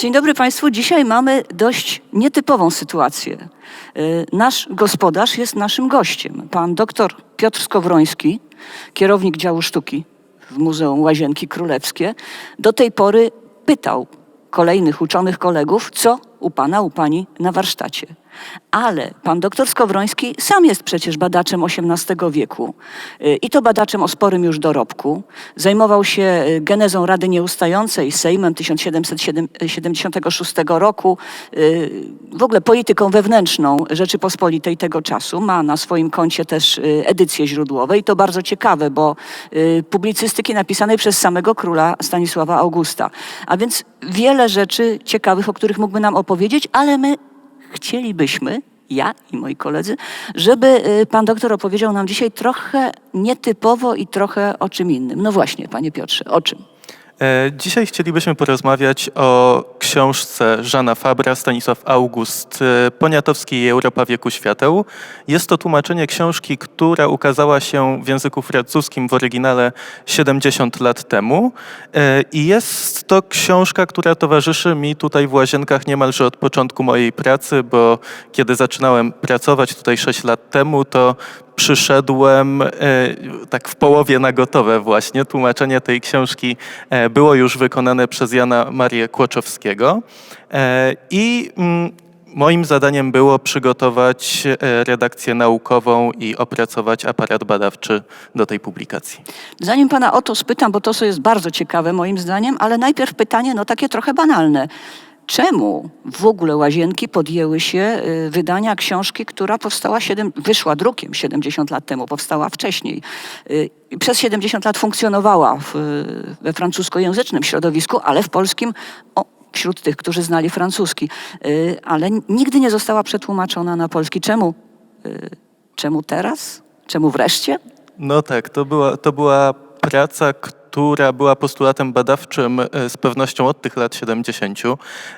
Dzień dobry Państwu. Dzisiaj mamy dość nietypową sytuację. Y, Nasz gospodarz jest naszym gościem. Pan doktor Piotr Skowroński, kierownik działu sztuki w Muzeum Łazienki Królewskie, do tej pory pytał kolejnych uczonych kolegów, co u pana, u pani na warsztacie. Ale pan doktor Skowroński sam jest przecież badaczem XVIII wieku y, i to badaczem o sporym już dorobku. Zajmował się y, genezą Rady Nieustającej, Sejmem 1776 roku, y, w ogóle polityką wewnętrzną Rzeczypospolitej tego czasu. Ma na swoim koncie też edycje źródłowe i to bardzo ciekawe, bo publicystyki napisanej przez samego króla Stanisława Augusta. A więc wiele rzeczy ciekawych, o których mógłby nam opowiedzieć, ale my chcielibyśmy, ja i moi koledzy, żeby y, pan doktor opowiedział nam dzisiaj trochę nietypowo i trochę o czym innym. No właśnie, panie Piotrze, o czym? E, Dzisiaj chcielibyśmy porozmawiać o książce Żana Fabra, Stanisław August, e, Poniatowski i Europa wieku świateł. Jest to tłumaczenie książki, która ukazała się w języku francuskim w oryginale 70 lat temu. E, I jest to książka, która towarzyszy mi tutaj w Łazienkach niemalże od początku mojej pracy, bo kiedy zaczynałem pracować tutaj 6 lat temu, to przyszedłem e, tak w połowie na gotowe właśnie. Tłumaczenie tej książki e, było już wykonane przez Jana Marię Kłoczowskiego E, i mm, moim zadaniem było przygotować redakcję naukową i opracować aparat badawczy do tej publikacji. Zanim pana o to spytam, bo to jest bardzo ciekawe moim zdaniem, ale najpierw pytanie, no takie trochę banalne. Czemu w ogóle łazienki podjęły się y, wydania książki, która powstała, 7, wyszła drukiem 70 lat temu, powstała wcześniej. y, Przez 70 lat funkcjonowała w, we francuskojęzycznym środowisku, ale w polskim, o, wśród tych, którzy znali francuski, y, ale nigdy nie została przetłumaczona na polski. Czemu? Czemu teraz? Czemu wreszcie? No tak, to była, to była praca, która była postulatem badawczym e, z pewnością od tych lat 70.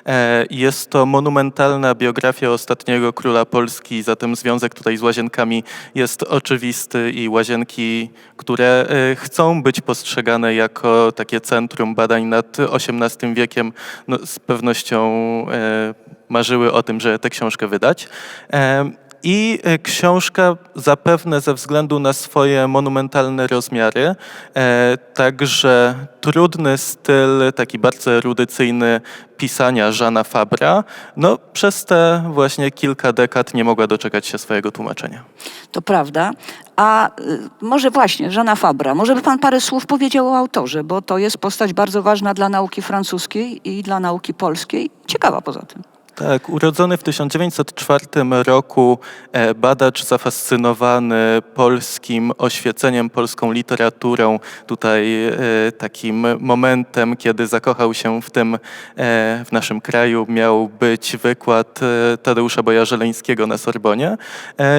E, Jest to monumentalna biografia ostatniego króla Polski, zatem związek tutaj z Łazienkami jest oczywisty i Łazienki, które e, chcą być postrzegane jako takie centrum badań nad XVIII wiekiem, no, z pewnością marzyły o tym, że tę książkę wydać. E, i e, książka zapewne ze względu na swoje monumentalne rozmiary, e, także trudny styl, taki bardzo erudycyjny pisania Żana Fabra, no przez te właśnie kilka dekad nie mogła doczekać się swojego tłumaczenia. To prawda. A y, może właśnie, Żana Fabra, może by pan parę słów powiedział o autorze, bo to jest postać bardzo ważna dla nauki francuskiej i dla nauki polskiej. Ciekawa poza tym. Tak, urodzony w 1904 roku e, badacz zafascynowany polskim oświeceniem, polską literaturą, tutaj e, takim momentem, kiedy zakochał się w tym, e, w naszym kraju, miał być wykład Tadeusza Boja-Żeleńskiego na Sorbonie.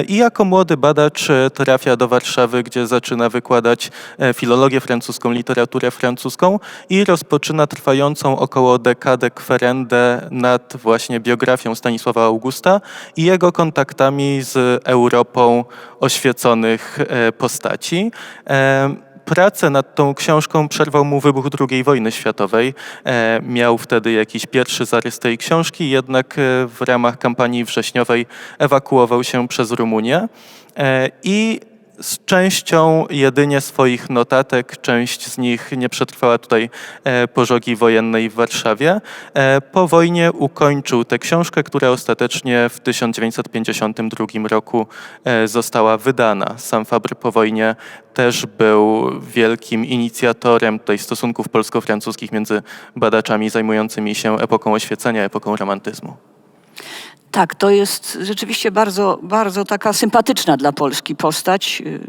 I jako młody badacz trafia do Warszawy, gdzie zaczyna wykładać filologię francuską, literaturę francuską i rozpoczyna trwającą około dekadę kwerendę nad właśnie biografią Stanisława Augusta i jego kontaktami z Europą oświeconych e, postaci. E, Pracę nad tą książką przerwał mu wybuch II wojny światowej. E, miał wtedy jakiś pierwszy zarys tej książki, jednak e, w ramach kampanii wrześniowej ewakuował się przez Rumunię. E, I z częścią jedynie swoich notatek, część z nich nie przetrwała tutaj e, pożogi wojennej w Warszawie. E, po wojnie ukończył tę książkę, która ostatecznie w 1952 roku e, została wydana. Sam Fabry po wojnie też był wielkim inicjatorem tutaj stosunków polsko-francuskich między badaczami zajmującymi się epoką oświecenia, epoką romantyzmu. Tak, to jest rzeczywiście bardzo, bardzo taka sympatyczna dla Polski postać, yy,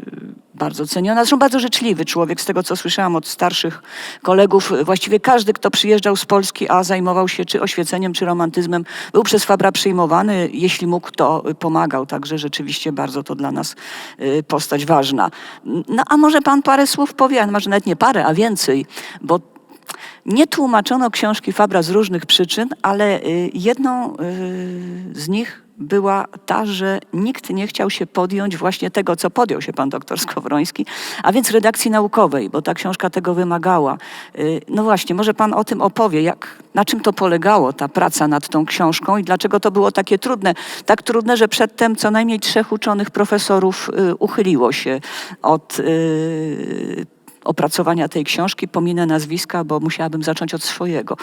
bardzo ceniona. Zresztą bardzo życzliwy człowiek, z tego co słyszałam od starszych kolegów. Właściwie każdy, kto przyjeżdżał z Polski, a zajmował się czy oświeceniem, czy romantyzmem, był przez Fabra przyjmowany. Jeśli mógł, to y, pomagał. Także rzeczywiście bardzo to dla nas y, postać ważna. No a może pan parę słów powie, a może nawet nie parę, a więcej, bo nie tłumaczono książki Fabra z różnych przyczyn, ale y, jedną y, z nich była ta, że nikt nie chciał się podjąć właśnie tego, co podjął się pan doktor Skowroński, a więc redakcji naukowej, bo ta książka tego wymagała. Y, No właśnie, może pan o tym opowie, jak, na czym to polegało, ta praca nad tą książką i dlaczego to było takie trudne. Tak trudne, że przedtem co najmniej trzech uczonych profesorów uchyliło się od opracowania tej książki. Pominę nazwiska, bo musiałabym zacząć od swojego.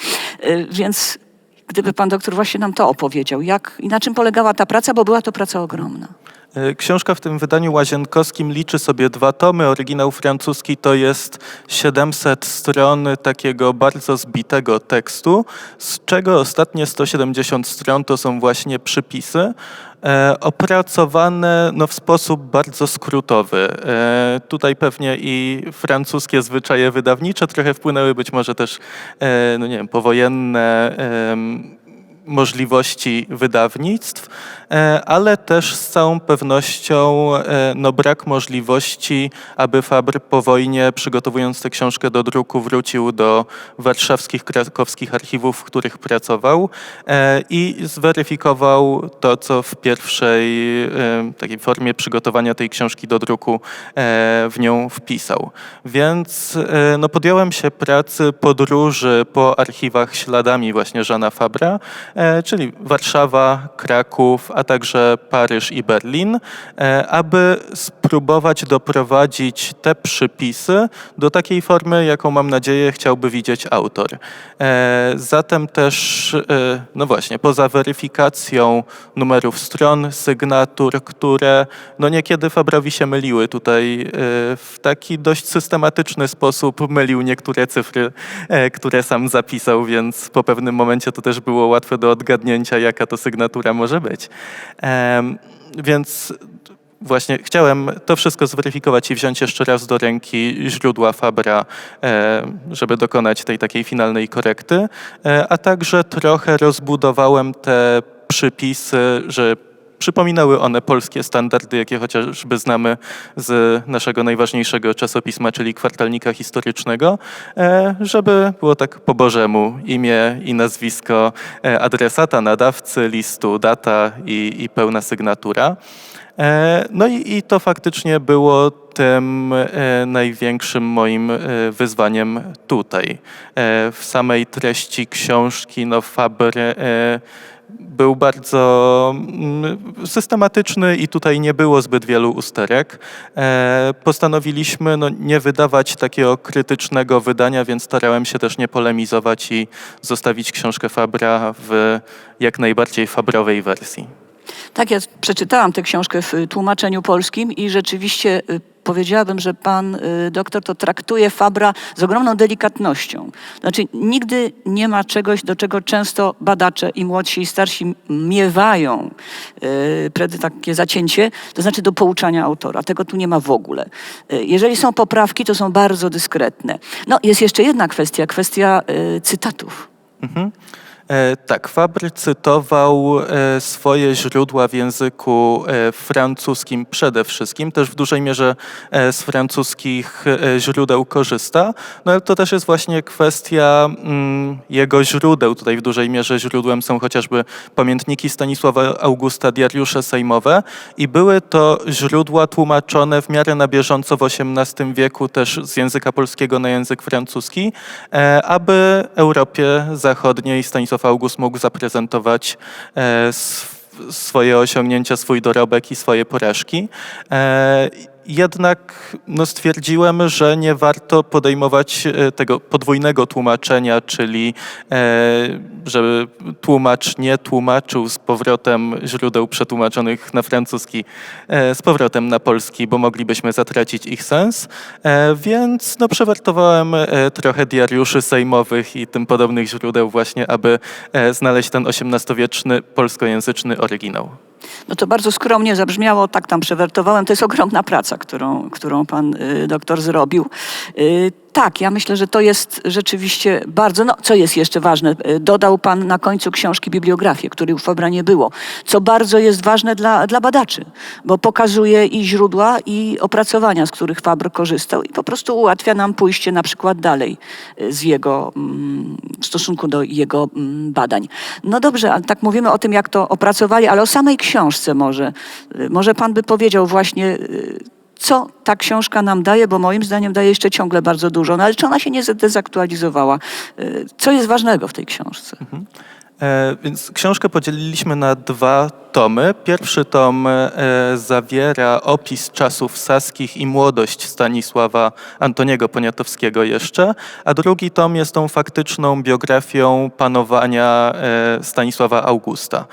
Y, Więc gdyby pan doktor właśnie nam to opowiedział, jak i na czym polegała ta praca, bo była to praca ogromna. E, Książka w tym wydaniu łazienkowskim liczy sobie dwa tomy. Oryginał francuski to jest 700 stron takiego bardzo zbitego tekstu, z czego ostatnie 170 stron to są właśnie przypisy. E, opracowane no, w sposób bardzo skrótowy. E, tutaj pewnie i francuskie zwyczaje wydawnicze trochę wpłynęły, być może też e, no nie wiem, powojenne możliwości wydawnictw, e, ale też z całą pewnością e, no, brak możliwości, aby Fabr po wojnie, przygotowując tę książkę do druku, wrócił do warszawskich, krakowskich archiwów, w których pracował e, i zweryfikował to, co w pierwszej takiej formie przygotowania tej książki do druku w nią wpisał. Więc no, podjąłem się pracy podróży po archiwach śladami właśnie Żana Fabra, czyli Warszawa, Kraków, a także Paryż i Berlin, e, aby spróbować doprowadzić te przypisy do takiej formy, jaką mam nadzieję chciałby widzieć autor. E, Zatem też, e, no właśnie, poza weryfikacją numerów stron, sygnatur, które no niekiedy Fabrowi się myliły tutaj e, w taki dość systematyczny sposób mylił niektóre cyfry, e, które sam zapisał, więc po pewnym momencie to też było łatwe do odgadnięcia, jaka to sygnatura może być. Więc właśnie chciałem to wszystko zweryfikować i wziąć jeszcze raz do ręki źródła Fabra, e, żeby dokonać tej takiej finalnej korekty, e, a także trochę rozbudowałem te przypisy, że przypominały one polskie standardy, jakie chociażby znamy z naszego najważniejszego czasopisma, czyli kwartalnika historycznego, e, żeby było tak po bożemu imię i nazwisko e, adresata, nadawcy listu, data i, i pełna sygnatura. E, No i, i to faktycznie było tym największym moim wyzwaniem tutaj. W samej treści książki no, Faber był bardzo mm, systematyczny i tutaj nie było zbyt wielu usterek. E, Postanowiliśmy no, nie wydawać takiego krytycznego wydania, więc starałem się też nie polemizować i zostawić książkę Fabra w jak najbardziej fabrowej wersji. Tak, ja przeczytałam tę książkę w tłumaczeniu polskim i rzeczywiście y, powiedziałabym, że pan y, doktor to traktuje Fabra z ogromną delikatnością. Znaczy nigdy nie ma czegoś, do czego często badacze i młodsi i starsi miewają y, predy takie zacięcie, to znaczy do pouczania autora. Tego tu nie ma w ogóle. Y, Jeżeli są poprawki, to są bardzo dyskretne. No, jest jeszcze jedna kwestia, kwestia y, cytatów. Mhm. E, tak, Fabry cytował e, swoje źródła w języku e, francuskim przede wszystkim, też w dużej mierze z francuskich źródeł korzysta, no ale to też jest właśnie kwestia mm, jego źródeł. Tutaj w dużej mierze źródłem są chociażby pamiętniki Stanisława Augusta, diariusze sejmowe i były to źródła tłumaczone w miarę na bieżąco w XVIII wieku też z języka polskiego na język francuski, aby Europie Zachodniej Stanisław August mógł zaprezentować e, sw- swoje osiągnięcia, swój dorobek i swoje porażki. Jednak no, stwierdziłem, że nie warto podejmować e, tego podwójnego tłumaczenia, czyli e, żeby tłumacz nie tłumaczył z powrotem źródeł przetłumaczonych na francuski e, z powrotem na polski, bo moglibyśmy zatracić ich sens. Więc no, przewertowałem trochę diariuszy sejmowych i tym podobnych źródeł właśnie, aby znaleźć ten XVIII-wieczny polskojęzyczny oryginał. No to bardzo skromnie zabrzmiało, tak tam przewertowałem. To jest ogromna praca, którą, którą pan y, doktor zrobił. Tak, ja myślę, że to jest rzeczywiście bardzo. No, co jest jeszcze ważne? E, Dodał pan na końcu książki bibliografię, której u Fabra nie było, co bardzo jest ważne dla, dla badaczy, bo pokazuje i źródła, i opracowania, z których Fabr korzystał, i po prostu ułatwia nam pójście na przykład dalej e, z jego, mm, w stosunku do jego mm, badań. No dobrze, tak mówimy o tym, jak to opracowali, ale o samej książce może. E, Może pan by powiedział właśnie, co ta książka nam daje, bo moim zdaniem daje jeszcze ciągle bardzo dużo. No ale czy ona się nie zdezaktualizowała? Y, Co jest ważnego w tej książce? E, Więc książkę podzieliliśmy na dwa tomy. Pierwszy tom e, zawiera opis czasów saskich i młodość Stanisława Antoniego Poniatowskiego jeszcze, a drugi tom jest tą faktyczną biografią panowania e, Stanisława Augusta.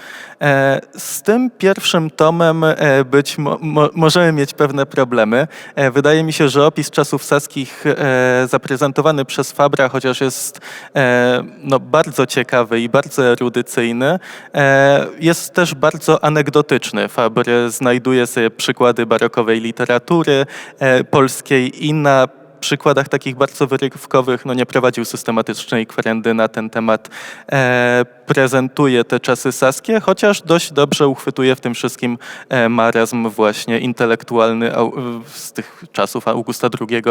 E, Z tym pierwszym tomem e, być mo, mo, możemy mieć pewne problemy. E, Wydaje mi się, że opis czasów saskich e, zaprezentowany przez Fabra, chociaż jest e, no, bardzo ciekawy i bardzo erudycyjny, e, jest też bardzo anegdotyczny. Fabr znajduje sobie przykłady barokowej literatury e, polskiej i na przykładach takich bardzo wyrywkowych no, nie prowadził systematycznej kwerendy na ten temat. E, prezentuje te czasy saskie, chociaż dość dobrze uchwytuje w tym wszystkim e, marazm właśnie intelektualny au, z tych czasów Augusta II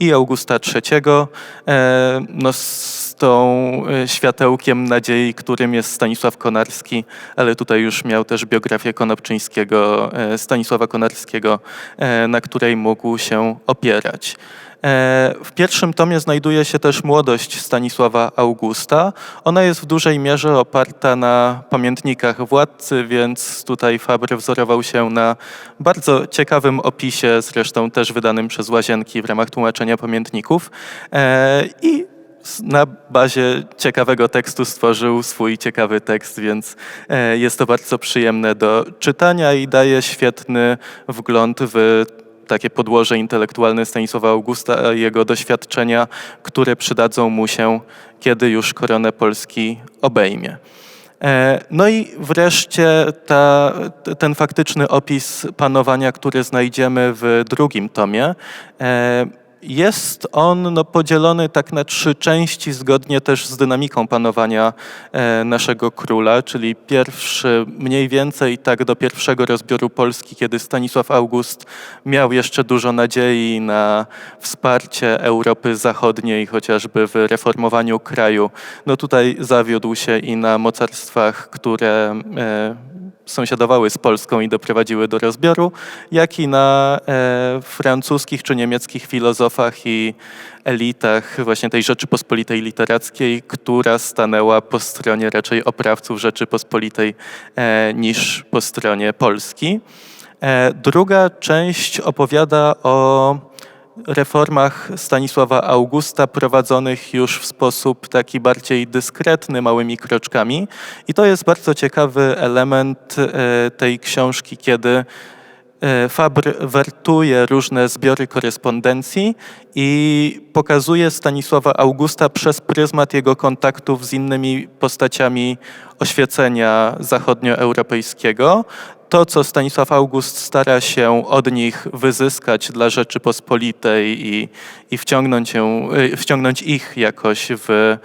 i Augusta III. E, no, tą e, światełkiem nadziei, którym jest Stanisław Konarski, ale tutaj już miał też biografię Konopczyńskiego, e, Stanisława Konarskiego, e, na której mógł się opierać. W pierwszym tomie znajduje się też młodość Stanisława Augusta. Ona jest w dużej mierze oparta na pamiętnikach władcy, więc tutaj Fabry wzorował się na bardzo ciekawym opisie, zresztą też wydanym przez Łazienki w ramach tłumaczenia pamiętników. I na bazie ciekawego tekstu stworzył swój ciekawy tekst, więc e, jest to bardzo przyjemne do czytania i daje świetny wgląd w takie podłoże intelektualne Stanisława Augusta, jego doświadczenia, które przydadzą mu się, kiedy już koronę Polski obejmie. E, No i wreszcie ta, ten faktyczny opis panowania, który znajdziemy w drugim tomie. Jest on no, podzielony tak na trzy części, zgodnie też z dynamiką panowania e, naszego króla, czyli pierwszy mniej więcej tak do pierwszego rozbioru Polski, kiedy Stanisław August miał jeszcze dużo nadziei na wsparcie Europy Zachodniej, chociażby w reformowaniu kraju. No tutaj zawiódł się i na mocarstwach, które e, sąsiadowały z Polską i doprowadziły do rozbioru, jak i na e, francuskich czy niemieckich filozofach i elitach właśnie tej Rzeczypospolitej literackiej, która stanęła po stronie raczej oprawców Rzeczypospolitej e, niż po stronie Polski. E, druga część opowiada o reformach Stanisława Augusta prowadzonych już w sposób taki bardziej dyskretny, małymi kroczkami. I to jest bardzo ciekawy element e, tej książki, kiedy e, Fabr wertuje różne zbiory korespondencji i pokazuje Stanisława Augusta przez pryzmat jego kontaktów z innymi postaciami oświecenia zachodnioeuropejskiego. To, co Stanisław August stara się od nich wyzyskać dla Rzeczypospolitej i, i wciągnąć, ją, y, wciągnąć ich jakoś w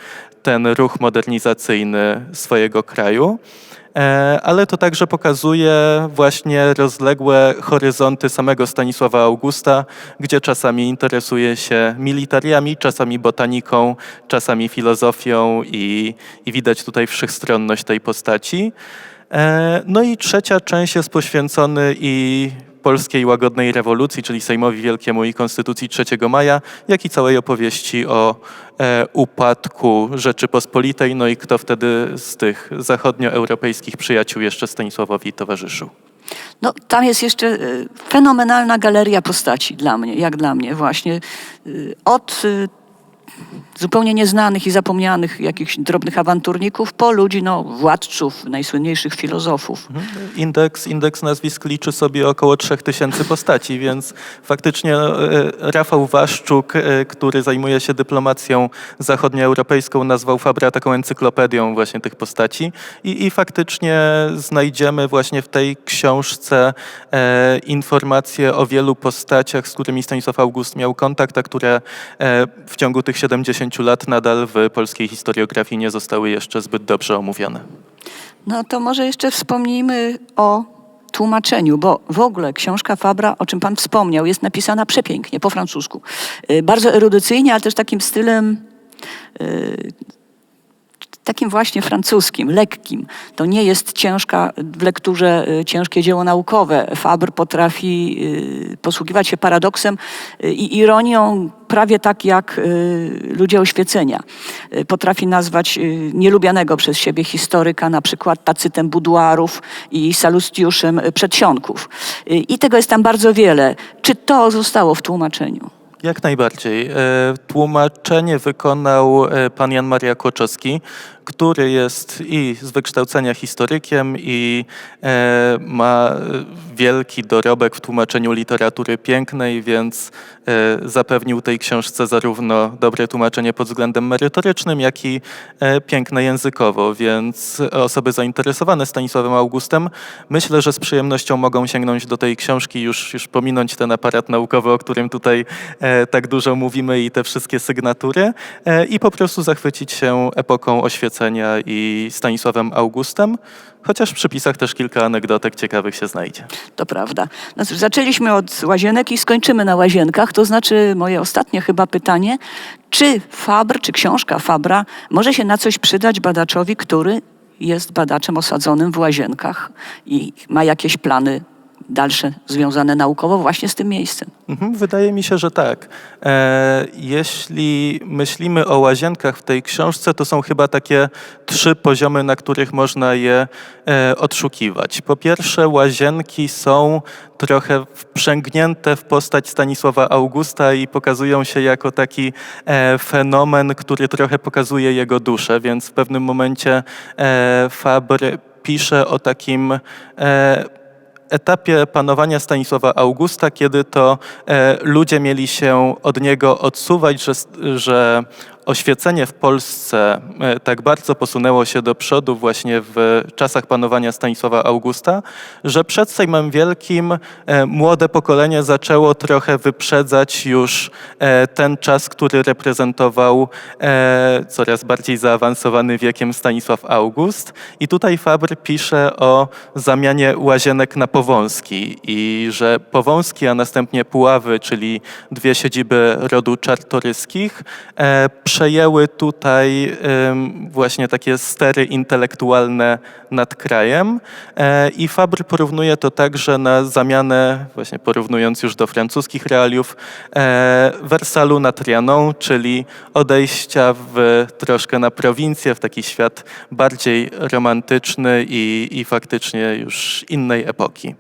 ten ruch modernizacyjny swojego kraju. E, ale to także pokazuje właśnie rozległe horyzonty samego Stanisława Augusta, gdzie czasami interesuje się militariami, czasami botaniką, czasami filozofią i, i widać tutaj wszechstronność tej postaci. E, No i trzecia część jest poświęcony i polskiej łagodnej rewolucji, czyli Sejmowi Wielkiemu i Konstytucji 3 maja, jak i całej opowieści o e, upadku Rzeczypospolitej, no i kto wtedy z tych zachodnioeuropejskich przyjaciół jeszcze Stanisławowi towarzyszył. No, tam jest jeszcze y, fenomenalna galeria postaci dla mnie, jak dla mnie właśnie. Y, Od zupełnie nieznanych i zapomnianych jakichś drobnych awanturników, po ludzi, no, władców, najsłynniejszych filozofów. Indeks, indeks nazwisk liczy sobie około 3000 postaci, więc faktycznie e, Rafał Waszczuk, e, który zajmuje się dyplomacją zachodnioeuropejską, nazwał Fabra taką encyklopedią właśnie tych postaci i, i faktycznie znajdziemy właśnie w tej książce e, informacje o wielu postaciach, z którymi Stanisław August miał kontakt, a które e, w ciągu tych 70 lat nadal w polskiej historiografii nie zostały jeszcze zbyt dobrze omówione. No to może jeszcze wspomnijmy o tłumaczeniu, bo w ogóle książka Fabra, o czym pan wspomniał, jest napisana przepięknie, po francusku. Y, Bardzo erudycyjnie, ale też takim stylem y, takim właśnie francuskim, lekkim. To nie jest ciężka w lekturze y, ciężkie dzieło naukowe. Faber potrafi y, posługiwać się paradoksem y, i ironią prawie tak jak ludzie oświecenia. Potrafi nazwać nielubianego przez siebie historyka na przykład tacytem buduarów i salustiuszem przedsionków. I tego jest tam bardzo wiele. Czy to zostało w tłumaczeniu? Jak najbardziej. E, Tłumaczenie wykonał e, pan Jan Maria Kłoczowski, który jest i z wykształcenia historykiem i e, ma wielki dorobek w tłumaczeniu literatury pięknej, więc e, zapewnił tej książce zarówno dobre tłumaczenie pod względem merytorycznym, jak i e, piękne językowo, więc osoby zainteresowane Stanisławem Augustem myślę, że z przyjemnością mogą sięgnąć do tej książki, już, już pominąć ten aparat naukowy, o którym tutaj tak dużo mówimy i te wszystkie sygnatury i po prostu zachwycić się epoką oświecenia i Stanisławem Augustem, chociaż w przypisach też kilka anegdotek ciekawych się znajdzie. To prawda. No cóż, zaczęliśmy od łazienek i skończymy na łazienkach. To znaczy moje ostatnie chyba pytanie, czy Fabr, czy książka Fabra może się na coś przydać badaczowi, który jest badaczem osadzonym w łazienkach i ma jakieś plany dalsze związane naukowo właśnie z tym miejscem? Mhm, Wydaje mi się, że tak. E, jeśli myślimy o łazienkach w tej książce, to są chyba takie trzy poziomy, na których można je e, odszukiwać. Po pierwsze, łazienki są trochę wprzęgnięte w postać Stanisława Augusta i pokazują się jako taki e, fenomen, który trochę pokazuje jego duszę, więc w pewnym momencie e, Fabr pisze o takim e, etapie panowania Stanisława Augusta, kiedy to e, ludzie mieli się od niego odsuwać, że, że oświecenie w Polsce e, tak bardzo posunęło się do przodu właśnie w czasach panowania Stanisława Augusta, że przed Sejmem Wielkim e, młode pokolenie zaczęło trochę wyprzedzać już e, ten czas, który reprezentował coraz bardziej zaawansowany wiekiem Stanisław August. I tutaj Fabr pisze o zamianie łazienek na Powązki i że Powązki, a następnie Puławy, czyli dwie siedziby rodu czartoryskich, przejęły tutaj właśnie takie stery intelektualne nad krajem e, i Fabr porównuje to także na zamianę, właśnie porównując już do francuskich realiów, e, Wersalu na Trianon, czyli odejścia w troszkę na prowincję, w taki świat bardziej romantyczny i, i faktycznie już innej epoki.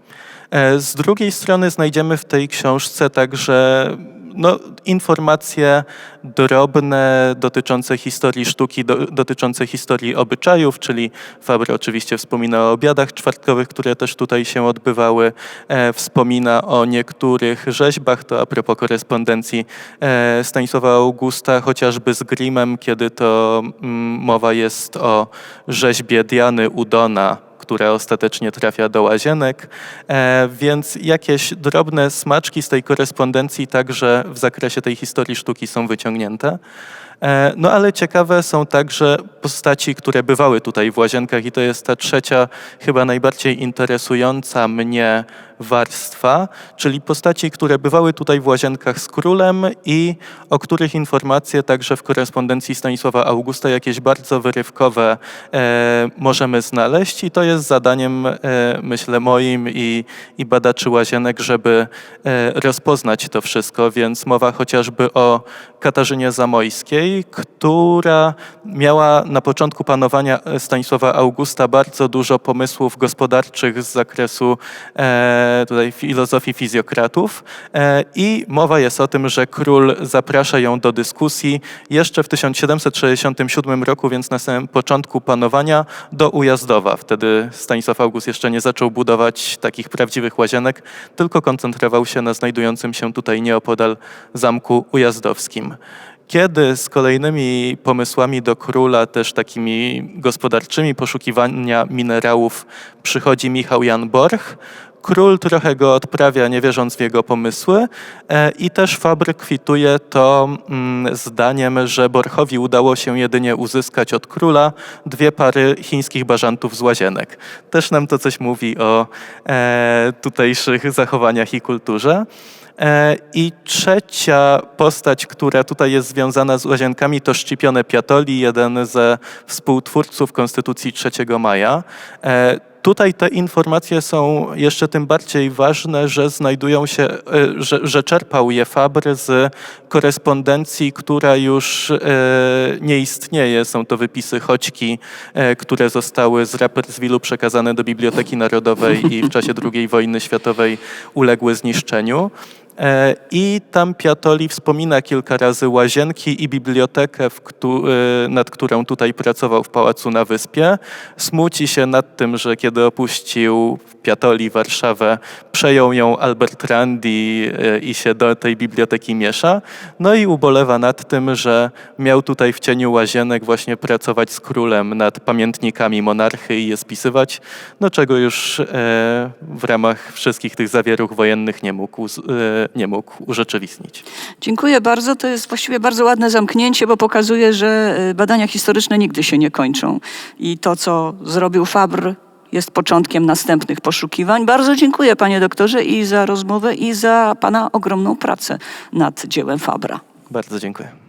E, Z drugiej strony znajdziemy w tej książce także no, informacje drobne dotyczące historii sztuki, do, dotyczące historii obyczajów, czyli Fabry oczywiście wspomina o obiadach czwartkowych, które też tutaj się odbywały, e, wspomina o niektórych rzeźbach, to a propos korespondencji e, Stanisława Augusta, chociażby z Grimmem, kiedy to mm, mowa jest o rzeźbie Diany Udona, która ostatecznie trafia do łazienek, e, więc jakieś drobne smaczki z tej korespondencji także w zakresie tej historii sztuki są wyciągnięte. E, No ale ciekawe są także postaci, które bywały tutaj w łazienkach i to jest ta trzecia, chyba najbardziej interesująca mnie warstwa, czyli postaci, które bywały tutaj w łazienkach z królem i o których informacje także w korespondencji Stanisława Augusta jakieś bardzo wyrywkowe e, możemy znaleźć. I to jest zadaniem, e, myślę, moim i, i badaczy łazienek, żeby e, rozpoznać to wszystko, więc mowa chociażby o Katarzynie Zamojskiej, która miała na początku panowania Stanisława Augusta bardzo dużo pomysłów gospodarczych z zakresu e, tutaj filozofii fizjokratów e, i mowa jest o tym, że król zaprasza ją do dyskusji jeszcze w 1767 roku, więc na samym początku panowania do Ujazdowa. Wtedy Stanisław August jeszcze nie zaczął budować takich prawdziwych łazienek, tylko koncentrował się na znajdującym się tutaj nieopodal zamku ujazdowskim. Kiedy z kolejnymi pomysłami do króla, też takimi gospodarczymi poszukiwania minerałów, przychodzi Michał Jan Borch, król trochę go odprawia, nie wierząc w jego pomysły, e, i też Fabry kwituje to mm, zdaniem, że Borchowi udało się jedynie uzyskać od króla dwie pary chińskich bażantów z łazienek. Też nam to coś mówi o e, tutejszych zachowaniach i kulturze. E, I trzecia postać, która tutaj jest związana z łazienkami, to Szczypione Piatoli, jeden ze współtwórców Konstytucji 3 maja. Tutaj te informacje są jeszcze tym bardziej ważne, że znajdują się, e, że, że czerpał je Fabry z korespondencji, która już e, nie istnieje. Są to wypisy choćki, e, które zostały z Rapperswilu przekazane do Biblioteki Narodowej i w czasie II wojny światowej uległy zniszczeniu. E, I tam Piatoli wspomina kilka razy łazienki i bibliotekę, e, nad którą tutaj pracował w Pałacu na Wyspie. Smuci się nad tym, że kiedy opuścił Piatoli Warszawę, przejął ją Albert Randi e, i się do tej biblioteki miesza. No i ubolewa nad tym, że miał tutaj w cieniu łazienek właśnie pracować z królem nad pamiętnikami monarchy i je spisywać, no czego już w ramach wszystkich tych zawieruch wojennych nie mógł, nie mógł urzeczywistnić. Dziękuję bardzo. To jest właściwie bardzo ładne zamknięcie, bo pokazuje, że y, badania historyczne nigdy się nie kończą. I to, co zrobił Fabr, jest początkiem następnych poszukiwań. Bardzo dziękuję, panie doktorze, i za rozmowę, i za pana ogromną pracę nad dziełem Fabra. Bardzo dziękuję.